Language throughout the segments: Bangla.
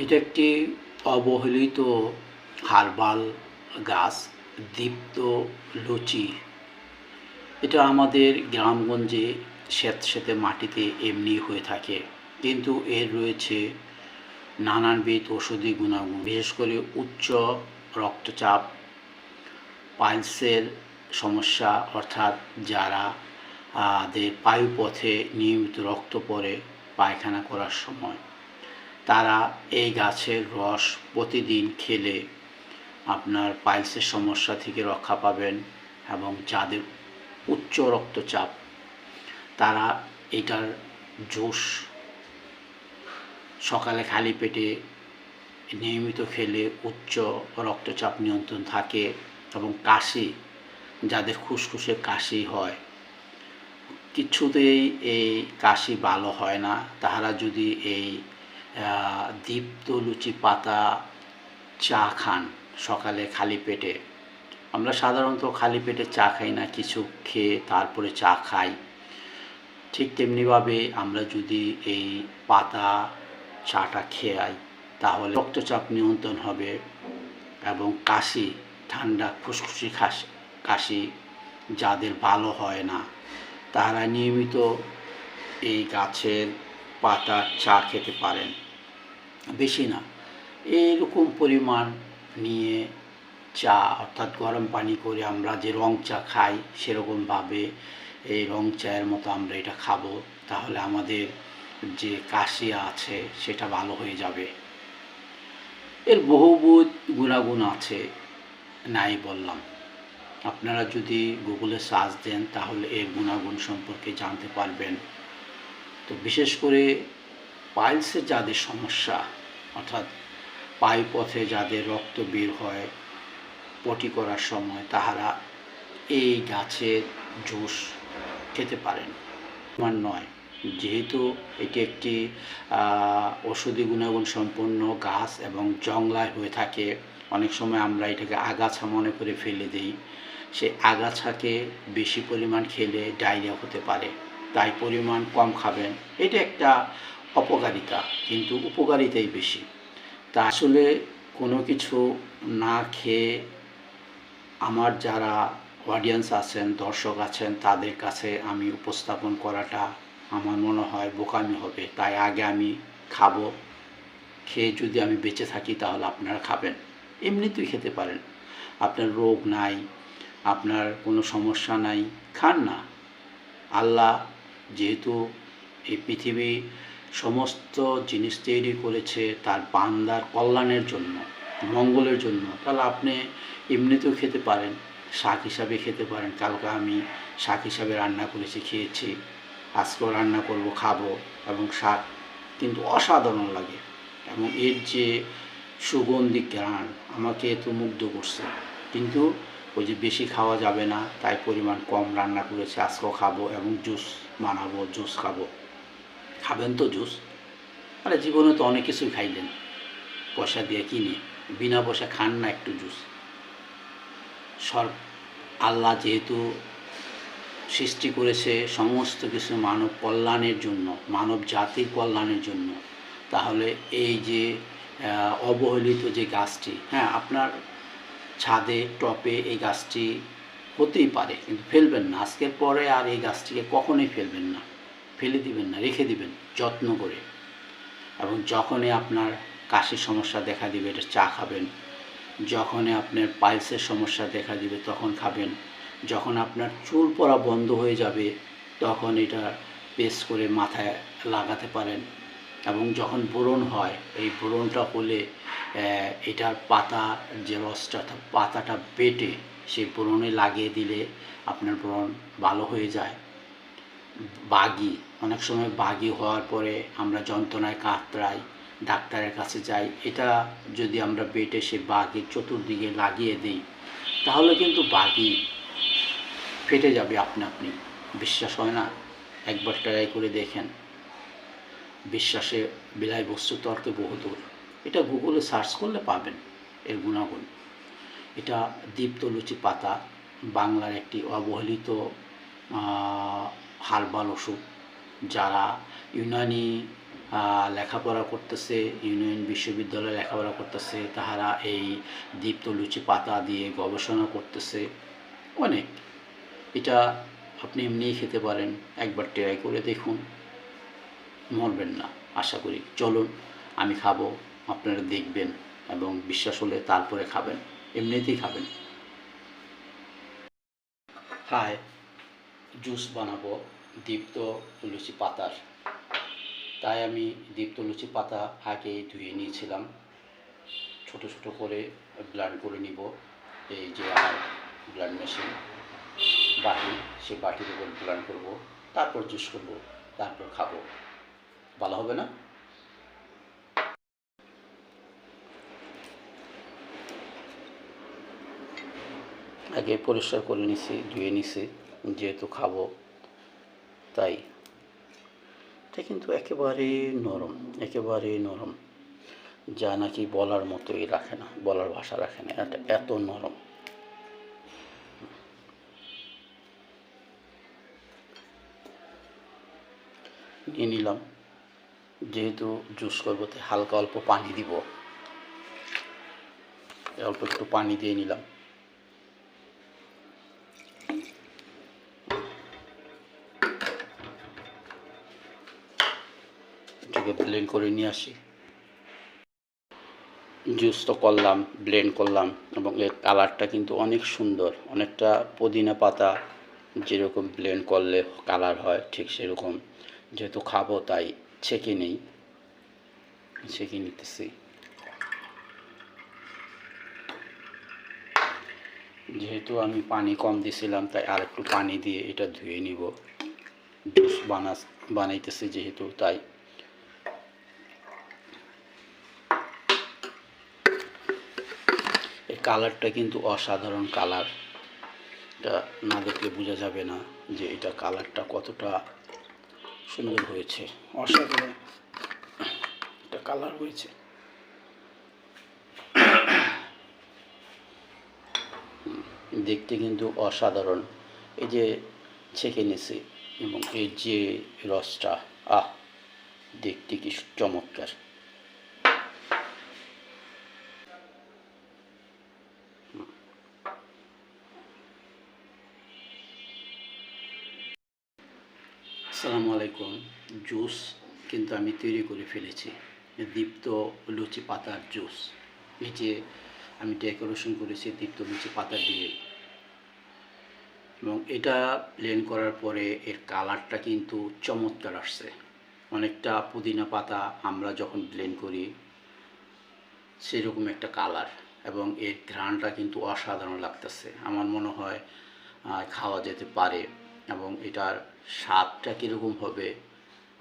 এটা একটি অবহেলিত হার্বাল গাছ, দীপ্ত লুচি। এটা আমাদের গ্রামগঞ্জে স্যাঁতস্যাঁতে মাটিতে এমনি হয়ে থাকে। কিন্তু এর রয়েছে নানানবিধ ওষুধি গুণাগুণ, বিশেষ করে উচ্চ রক্তচাপ, পাইলসের সমস্যা, অর্থাৎ যারা দের পায়ুপথে নিয়মিত রক্ত পড়ে পায়খানা করার সময়। তারা এই গাছের রস প্রতিদিন খেলে আপনার পাইলসের সমস্যা থেকে রক্ষা পাবেন এবং যাদের উচ্চ রক্তচাপ, তারা এটার জুস সকালে খালি পেটে নিয়মিত খেলে উচ্চ রক্তচাপ নিয়ন্ত্রণ থাকে এবং কাশি, যাদের খুসখুসে কাশি হয়, কিছুতেই এই কাশি ভালো হয় না। তাহারা যদি এই দীপ্ত লুচি পাতা চা খান সকালে খালি পেটে। আমরা সাধারণত খালি পেটে চা খাই না, কিছু খেয়ে তারপরে চা খাই। ঠিক তেমনিভাবে আমরা যদি এই পাতা চাটা খেয়াই তাহলে রক্তচাপ নিয়ন্ত্রণ হবে এবং কাশি, ঠান্ডা, ফুসফুসি খাসি, কাশি যাদের ভালো হয় না, তারা নিয়মিত এই গাছের পাতার চা খেতে পারেন। বেশি না। এইরকম পরিমাণ নিয়ে চা অর্থাৎ গরম পানি করে আমরা যে রং চা খাই সেরকমভাবে এই রং চায়ের মতো আমরা এটা খাব। তাহলে আমাদের যে কাশি আছে সেটা ভালো হয়ে যাবে। এর বহুবিধ গুণাগুণ আছে, নাই বললাম। আপনারা যদি গুগলে সার্চ দেন তাহলে এর গুণাগুণ সম্পর্কে জানতে পারবেন। তো বিশেষ করে পাইলসের যাদের সমস্যা, অর্থাৎ পায়ুপথে যাদের রক্ত বের হয় পটি করার সময়, তাহারা এই গাছের জুস খেতে পারেন। আমার নয়, যেহেতু এটি একটি ওষুধি গুণাগুণ সম্পন্ন গাছ এবং জংলায় হয়ে থাকে, অনেক সময় আমরা এটাকে আগাছা মনে করে ফেলে দিই। সে আগাছাকে বেশি পরিমাণ খেলে ডায়রিয়া হতে পারে, তাই পরিমাণ কম খাবেন। এটা একটা অপকারিতা, কিন্তু উপকারিতাই বেশি। তা আসলে কোনো কিছু না খেয়ে আমার যারা অডিয়েন্স আছেন, দর্শক আছেন, তাদের কাছে আমি উপস্থাপন করাটা আমার মনে হয় বোকামি হবে। তাই আগে আমি খাব, খেয়ে যদি আমি বেঁচে থাকি তাহলে আপনারা খাবেন। এমনিতেই খেতে পারেন। আপনার রোগ নাই, আপনার কোনো সমস্যা নাই, খান না। আল্লাহ যেহেতু এই পৃথিবী সমস্ত জিনিস তৈরি করেছে তার বান্দার কল্যাণের জন্য, মঙ্গলের জন্য। তাহলে আপনি এমনিতেও খেতে পারেন, শাক হিসাবে খেতে পারেন। কালকে আমি শাক হিসাবে রান্না করেছি, খেয়েছি। আজকেও রান্না করব, খাব এবং শাক কিন্তু অসাধারণ লাগে এবং এর যে সুগন্ধি ঘ্রাণ আমাকে এত মুগ্ধ করছে। কিন্তু ওই যে বেশি খাওয়া যাবে না, তাই পরিমাণ কম রান্না করেছি, আজকেও খাব এবং জুস বানাবো, জুস খাব। খাবেন তো জুস। আরে জীবনে তো অনেক কিছুই খাইলেন। পয়সা দিয়ে কিনে, বিনা পয়সা খান না একটু জুস। সর, আল্লাহ যেহেতু সৃষ্টি করেছে সমস্ত কিছু মানব কল্যাণের জন্য, মানব জাতির কল্যাণের জন্য, তাহলে এই যে অবহেলিত যে গাছটি হ্যাঁ আপনার ছাদে, টপে এই গাছটি হতেই পারে, কিন্তু ফেলবেন না। আজকের পরে আর এই গাছটিকে কখনোই ফেলবেন না। ফেলে দিবেন না, রেখে দিবেন যত্ন করে। এবং যখনই আপনার কাশির সমস্যা দেখা দিবে, এটা চা খাবেন। যখনই আপনার পাইলসের সমস্যা দেখা দিবে, তখন খাবেন। যখন আপনার চুল পড়া বন্ধ হয়ে যাবে, তখন এটা পেস্ট করে মাথায় লাগাতে পারেন। এবং যখন ব্রণ হয়, এই ব্রণটা হলে এটার পাতা যে রসটা, অর্থাৎ পাতাটা বেটে, সেই ব্রণে লাগিয়ে দিলে আপনার ব্রণ ভালো হয়ে যায়। বাগি অনেক সময় বাগি হওয়ার পরে আমরা যন্ত্রণায় কাতরাই ডাক্তারের কাছে যাই। এটা যদি আমরা বেটে সে বাগির চতুর্দিকে লাগিয়ে দিই তাহলে কিন্তু বাগি ফেটে যাবে আপনি আপনি। বিশ্বাস হয় না? একবার ট্রাই করে দেখেন। বিশ্বাসে বিলাই বস্তু তর্কে বহুদূর এটা গুগলে সার্চ করলে পাবেন এর গুণাগুণ। এটা দীপ্ত লুচি পাতা বাংলার একটি অবহেলিত আহ, হার্বাল ওষুধ। যারা ইউনানি লেখাপড়া করতেছে, ইউনিয়ন বিশ্ববিদ্যালয়ে লেখাপড়া করতেছে, তাহারা এই দীপ্ত লুচি পাতা দিয়ে গবেষণা করতেছে। অনেক। এটা আপনি এমনিই খেতে পারেন। একবার ট্রাই করে দেখুন। মরবেন না, আশা করি। চলুন, আমি খাব, আপনারা দেখবেন এবং বিশ্বাস হলে তারপরে খাবেন। এমনিতেই খাবেন। হাই জুস বানাবো। দীপ্ত লুচি পাতার। তাই আমি দীপ্ত লুচি পাতা আগেই ধুয়ে নিয়েছিলাম। ছোট ছোট করে ব্লান্ড করে নিব। এই যে আমার ব্লান্ড মেশিন বাটি, সেই বাটির উপর ব্লান্ড করব। তারপর জুস করব, তারপর খাব। ভালো হবে না? আগে পরিষ্কার করে নিছি, ধুয়ে নিছি, যেহেতু খাব। তাই। এটা কিন্তু একেবারে নরম একেবারে নরম। যা নাকি বলার মতোই রাখে না, বলার ভাষা রাখে না এটা এত নরম। নিয়ে নিলাম, যেহেতু জুস করব হালকা অল্প পানি দিব। অল্প একটু পানি দিয়ে নিলাম এটাকে ব্লেন্ড করে নিয়ে আসি। জুস তো করলাম ব্লেন্ড করলাম এবং এর কালারটা কিন্তু অনেক সুন্দর। অনেকটা পুদিনা পাতা যেরকম ব্লেন্ড করলে কালার হয়, ঠিক সেরকম। যেহেতু খাব তাই ছেঁকে নেই, ছেঁকে নিতেছি। যেহেতু আমি পানি কম দিছিলাম, তাই আর একটু পানি দিয়ে এটা ধুয়ে নিব। জুস বানা বানাইতেছি যেহেতু, তাই এর কালারটা কিন্তু অসাধারণ কালার। এটা না দেখলে বোঝা যাবে না যে এটা কালারটা কতটা সুন্দর হয়েছে। অসাধারণ। একটা কালার হয়েছে। দেখতে কিন্তু অসাধারণ। এই যে ছেঁকে নিছি এবং এই যে রসটা আহ দেখতে কি চমৎকার। আসসালামু আলাইকুম। জুস কিন্তু আমি তৈরি করে ফেলেছি। দীপ্ত লুচি পাতার জুস। যে আমি ডেকোরেশন করেছি দীপ্ত লুচি পাতা দিয়ে। এবং এটা প্লেন করার পরে এর কালারটা কিন্তু চমৎকার আসছে। অনেকটা পুদিনা পাতা আমরা যখন ব্লেন্ড করি, সেরকম একটা কালার এবং এর ঘ্রাণটা কিন্তু অসাধারণ লাগতেছে। আমার মনে হয় খাওয়া যেতে পারে। এবং এটার স্বাদটা কীরকম হবে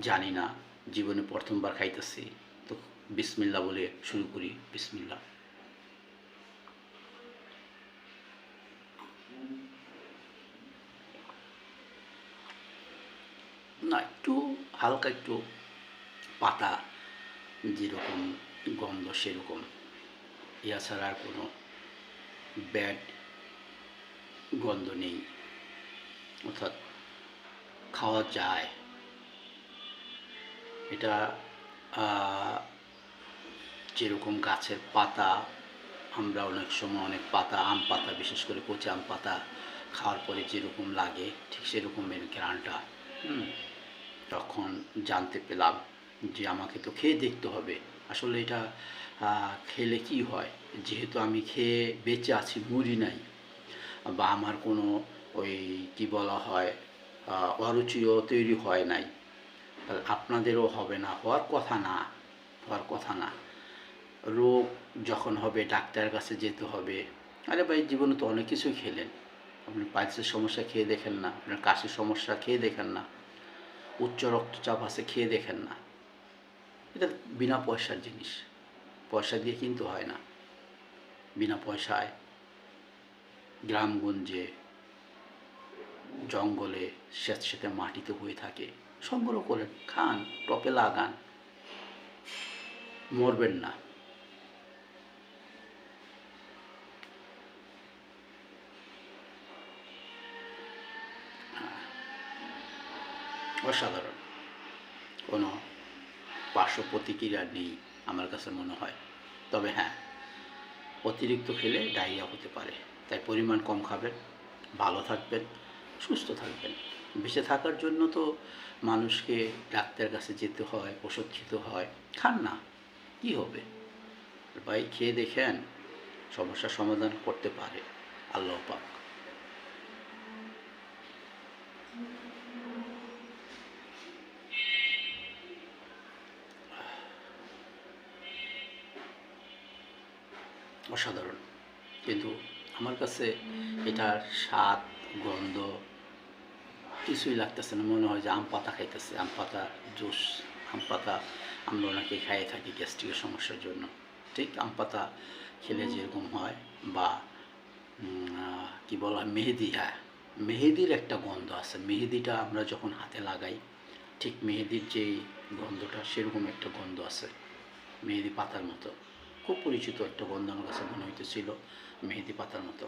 জানি না। জীবনে প্রথমবার খাইতেছি। তো বিসমিল্লা বলে শুরু করি। বিসমিল্লা না, একটু হালকা একটু পাতা যেরকম, গন্ধ সেরকম। ইয়া ছাড়া আর কোনো ব্যাড গন্ধ নেই। অর্থাৎ খাওয়া যায়। এটা যেরকম গাছের পাতা, আমরা অনেক সময় অনেক পাতা, আম পাতা, বিশেষ করে কচি আম পাতা খাওয়ার পরে যেরকম লাগে, ঠিক সেরকমের ঘ্রাণটা তখন জানতে পেলাম যে আমাকে তো খেয়ে দেখতে হবে। আসলে এটা খেলে কি হয়? যেহেতু আমি খেয়ে বেঁচে আছি, মরি নাই, বা আমার কোনো ওই কি বলা হয় অরুচিও তৈরি হয় নাই। তাহলে আপনাদেরও হবে না, হওয়ার কথা না, হওয়ার কথা না। রোগ যখন হবে, ডাক্তারের কাছে যেতে হবে। আরে ভাই, জীবনে তো অনেক কিছুই খেলেন। আপনি পাইলসের সমস্যা খেয়ে দেখেন না, আপনার কাশির সমস্যা খেয়ে দেখেন না, উচ্চ রক্তচাপ আছে খেয়ে দেখেন না। এটা বিনা পয়সার জিনিস। পয়সা দিয়ে কিন্তু হয় না। বিনা পয়সায় গ্রামগঞ্জে জঙ্গলে স্যাঁতস্যাঁতে মাটিতে হয়ে থাকে। সংগ্রহ করেন খান, টপে লাগান। মরবেন না। অসাধারণ। কোনো পার্শ্ব প্রতিক্রিয়া নেই আমার কাছে মনে হয়। তবে হ্যাঁ অতিরিক্ত খেলে ডায়রিয়া হতে পারে। তাই পরিমাণ কম খাবেন, ভালো থাকবেন। সুস্থ থাকবেন। বেঁচে থাকার জন্য তো মানুষকে ডাক্তারের কাছে যেতে হয়, ওষুধ খেতে হয়। খান না, কী হবে? ভাই, খেয়ে দেখেন, সমস্যার সমাধান করতে পারে আল্লাহ পাক। অসাধারণ। কিন্তু আমার কাছে এটার স্বাদ, গন্ধ কিছুই লাগতেছে না। মনে হয় যে আম পাতা খাইতেছে। আম পাতা জুস, আম পাতা আমরা ওনাকে খাইয়ে থাকি গ্যাস্ট্রিকের সমস্যার জন্য। ঠিক আম পাতা খেলে যেরকম হয় বা কি বলা হয়, মেহেদি হ্যাঁ। মেহেদির একটা গন্ধ আছে। মেহেদিটা আমরা যখন হাতে লাগাই, ঠিক মেহেদির যেই গন্ধটা সেরকম একটা গন্ধ আছে, মেহেদি পাতার মতো। খুব পরিচিত একটা গন্ধ আমার কাছে মনে হইতেছিল মেহেদি পাতার মতো।